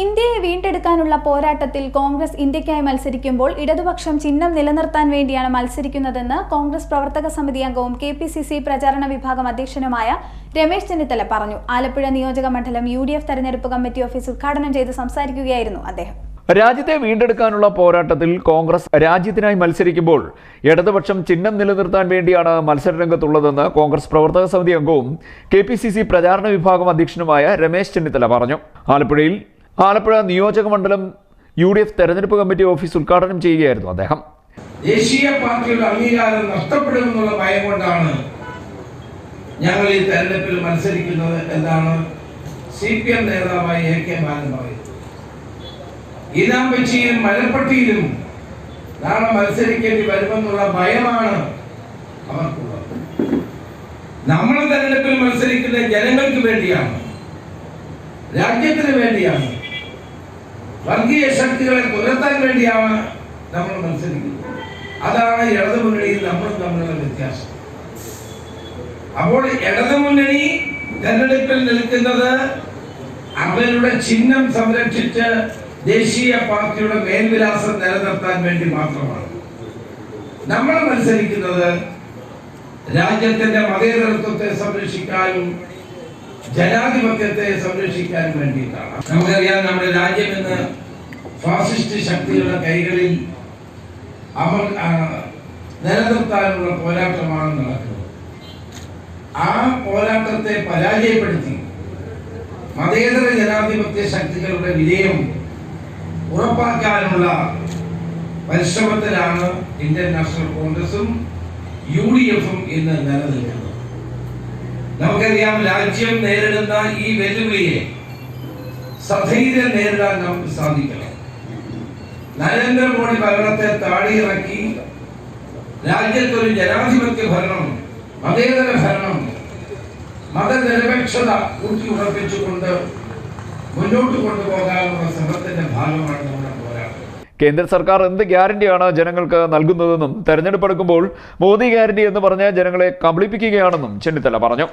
ഇന്ത്യയെ വീണ്ടെടുക്കാനുള്ള പോരാട്ടത്തിൽ കോൺഗ്രസ് ഇന്ത്യക്കായി മത്സരിക്കുമ്പോൾ ഇടതുപക്ഷം ചിഹ്നം നിലനിർത്താൻ വേണ്ടിയാണ് മത്സരിക്കുന്നതെന്ന് കോൺഗ്രസ് പ്രവർത്തക സമിതി അംഗവും കെ പി സി സി പ്രചാരണ വിഭാഗം അധ്യക്ഷനുമായ രമേശ് ചെന്നിത്തല പറഞ്ഞു. ആലപ്പുഴ നിയോജക മണ്ഡലം യു ഡി എഫ് തെരഞ്ഞെടുപ്പ് കമ്മിറ്റി ഓഫീസ് ഉദ്ഘാടനം ചെയ്ത് സംസാരിക്കുകയായിരുന്നു അദ്ദേഹം. രാജ്യത്തെ വീണ്ടെടുക്കാനുള്ള പോരാട്ടത്തിൽ കോൺഗ്രസ് രാജ്യത്തിനായി മത്സരിക്കുമ്പോൾ ഇടതുപക്ഷം ചിഹ്നം നിലനിർത്താൻ വേണ്ടിയാണ് മത്സരരംഗത്തുള്ളതെന്ന് കോൺഗ്രസ് പ്രവർത്തക സമിതി അംഗവും കെ പി സി സി പ്രചാരണ വിഭാഗം അധ്യക്ഷനുമായ രമേശ് ചെന്നിത്തല പറഞ്ഞു. ആലപ്പുഴയിൽ ആലപ്പുഴ നിയോജക മണ്ഡലം യു ഡി എഫ് തെരഞ്ഞെടുപ്പ് കമ്മിറ്റി ഓഫീസ് ഉദ്ഘാടനം ചെയ്യുകയായിരുന്നു അദ്ദേഹം. ദേശീയ പാർട്ടിയുടെ അംഗീകാരം നഷ്ടപ്പെടുമെന്നുള്ള ഭയം കൊണ്ടാണ് ഞങ്ങൾ ഈ തെരഞ്ഞെടുപ്പിൽ മത്സരിക്കുന്നത് എന്നാണ് സി പി എം നേതാവായ എ കെ ബാലൻ പറയുന്നത്. ഈനാമ്പച്ചിയിലും മലപ്പട്ടിയിലും നാളെ മത്സരിക്കേണ്ടി വരുമെന്നുള്ള ഭയമാണ് അവർക്കുള്ളത്. നമ്മൾ തെരഞ്ഞെടുപ്പിൽ മത്സരിക്കുന്ന ജനങ്ങൾക്ക് വേണ്ടിയാണ് രാജ്യത്തിന് വേണ്ടിയാണ് വർഗീയ ശക്തികളെ തുരത്താൻ വേണ്ടിയാണ് നമ്മൾ മത്സരിക്കുന്നത്. അതാണ് ഇടതു ഇടതുമുന്നണിയിൽ നമ്മളും തമ്മിലുള്ള വ്യത്യാസം. അപ്പോൾ ഇടതു മുന്നണി തെരഞ്ഞെടുപ്പിൽ നിൽക്കുന്നത് അവരുടെ ചിഹ്നം സംരക്ഷിച്ച് ദേശീയ പാർട്ടിയുടെ മേൽവിലാസം നിലനിർത്താൻ വേണ്ടി മാത്രമാണ്. നമ്മൾ മത്സരിക്കുന്നത് രാജ്യത്തിന്റെ മതേതരത്വത്തെ സംരക്ഷിക്കാനും ജനാധിപത്യത്തെ സംരക്ഷിക്കാൻ വേണ്ടിയിട്ടാണ്. നമുക്കറിയാം നമ്മുടെ രാജ്യം ഇന്ന് ഫാസിസ്റ്റ് ശക്തികളുടെ കൈകളിൽ അവർ നിലനിർത്താനുള്ള പോരാട്ടമാണ് നടക്കുന്നത്. ആ പോരാട്ടത്തെ പരാജയപ്പെടുത്തി മതേതര ജനാധിപത്യ ശക്തികളുടെ വിജയം ഉറപ്പാക്കാനുള്ള പരിശ്രമത്തിലാണ് ഇന്ത്യൻ നാഷണൽ കോൺഗ്രസും യു ഡി എഫും ഇന്ന് നിലനിൽക്കുന്നത്. നമുക്കറിയാം രാജ്യം നേരിടുന്ന ഈ വെല്ലുവിളിയെ സധൈര്യം നേരിടാൻ നമുക്ക് സാധിക്കണം. നരേന്ദ്രമോദി ഭരണത്തെ താടിയിറക്കി രാജ്യത്തൊരു ജനാധിപത്യ ഭരണം മതേതര ഭരണം മതനിരപേക്ഷത ഊട്ടി ഉറപ്പിച്ചുകൊണ്ട് മുന്നോട്ട് കൊണ്ടുപോകാനുള്ള ശ്രമത്തിന്റെ ഭാഗമാണ് കേന്ദ്ര സർക്കാർ എന്ത് ഗ്യാരണ്ടിയാണ് ജനങ്ങൾക്ക് നൽകുന്നതെന്നും തെരഞ്ഞെടുപ്പ് എടുക്കുമ്പോൾ മോദി ഗ്യാരണ്ടി എന്ന് പറഞ്ഞ് ജനങ്ങളെ കബളിപ്പിക്കുകയാണെന്നും ചെന്നിത്തല പറഞ്ഞു.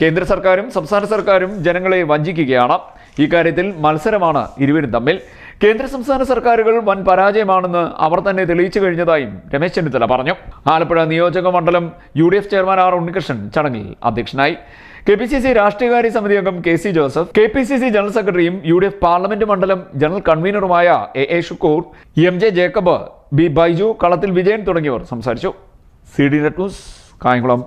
കേന്ദ്ര സർക്കാരും സംസ്ഥാന സർക്കാരും ജനങ്ങളെ വഞ്ചിക്കുകയാണ്. ഇക്കാര്യത്തിൽ മത്സരമാണ് ഇരുവരും തമ്മിൽ. കേന്ദ്ര സംസ്ഥാന സർക്കാരുകൾ വൻ പരാജയമാണെന്ന് അവർ തന്നെ തെളിയിച്ചു കഴിഞ്ഞതായും രമേശ് ചെന്നിത്തല പറഞ്ഞു. ആലപ്പുഴ നിയോജക മണ്ഡലം U D F chairman R Unnikrishnan ചടങ്ങിൽ അധ്യക്ഷനായി. കെ പി സി സി രാഷ്ട്രീയകാര്യ സമിതി അംഗം K C Joseph K P C C general സെക്രട്ടറിയും യു ഡി എഫ് പാർലമെന്റ് മണ്ഡലം general കൺവീനറുമായ A A Shukkur M J Jacob B Baiju Kalathil Vijayan തുടങ്ങിയവർ സംസാരിച്ചു. C D net news Kayamkulam.